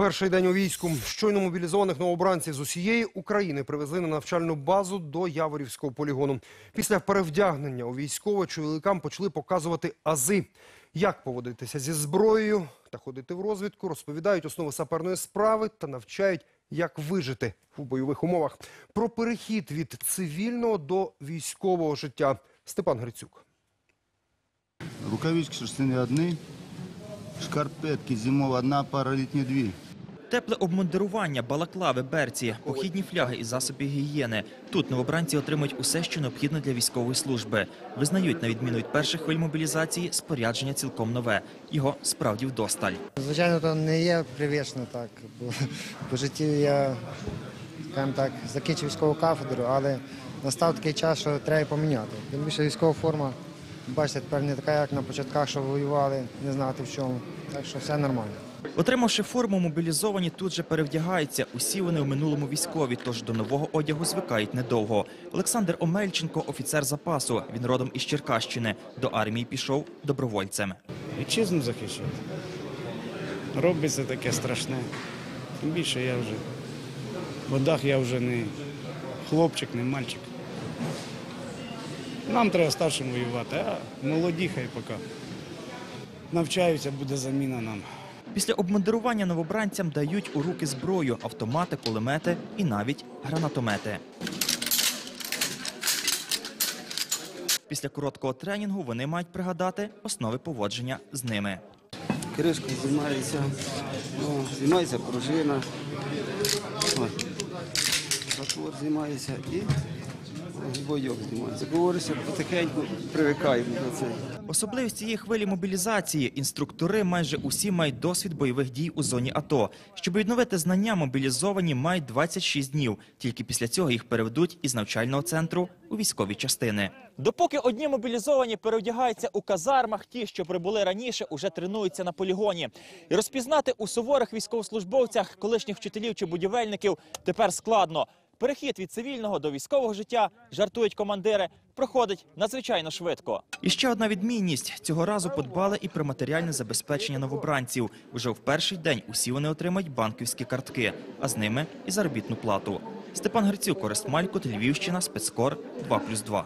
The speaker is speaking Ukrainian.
Перший день у війську. Щойно мобілізованих новобранців з усієї України привезли на навчальну базу до Яворівського полігону. Після перевдягнення у військове чоловікам почали показувати ази. Як поводитися зі зброєю та ходити в розвідку, розповідають основи саперної справи та навчають, як вижити у бойових умовах. Про перехід від цивільного до військового життя. Степан Грицюк. Рукавички шерстяні одні, шкарпетки зимова одна, пара літні дві. Тепле обмундирування, балаклави, берці, похідні фляги і засоби гігієни. Тут новобранці отримують усе, що необхідно для військової служби. Визнають, на відміну від перших хвиль мобілізації, спорядження цілком нове. Його справді вдосталь. Звичайно, то не є привично так. Бо по житті я, так, закінчив військову кафедру, але настав такий час, що треба поміняти. Тим більше військова форма, бачите, тепер не така, як на початках, що воювали, не знати в чому. Так що все нормально. Отримавши форму, мобілізовані тут же перевдягаються. Усі вони в минулому військові, тож до нового одягу звикають недовго. Олександр Омельченко – офіцер запасу. Він родом із Черкащини. До армії пішов добровольцем. Вітчизну захищати. Робиться таке страшне. Тим більше я вже в водах я вже не хлопчик, не мальчик. Нам треба старшим воювати, а молоді хай поки. Навчаються, буде заміна нам. Після обмундирування новобранцям дають у руки зброю, автомати, кулемети і навіть гранатомети. Після короткого тренінгу вони мають пригадати основи поводження з ними. кришка знімається, знімається пружина, затвор знімається і бойок знімається. Говориться, потихеньку привикаємо до цього. Особливість цієї хвилі мобілізації інструктори майже усі мають досвід бойових дій у зоні АТО. Щоб відновити знання, мобілізовані мають 26 днів. Тільки після цього їх переведуть із навчального центру у військові частини. Допоки одні мобілізовані переодягаються у казармах, ті, що прибули раніше, уже тренуються на полігоні. І розпізнати у суворих військовослужбовцях колишніх вчителів чи будівельників тепер складно. Перехід від цивільного до військового життя, жартують командири, проходить надзвичайно швидко. І ще одна відмінність: цього разу подбали і про матеріальне забезпечення новобранців. Уже в перший день усі вони отримають банківські картки, а з ними і заробітну плату. Степан Грицюк, Орест Малькут, Львівщина, спецкор 2+,2.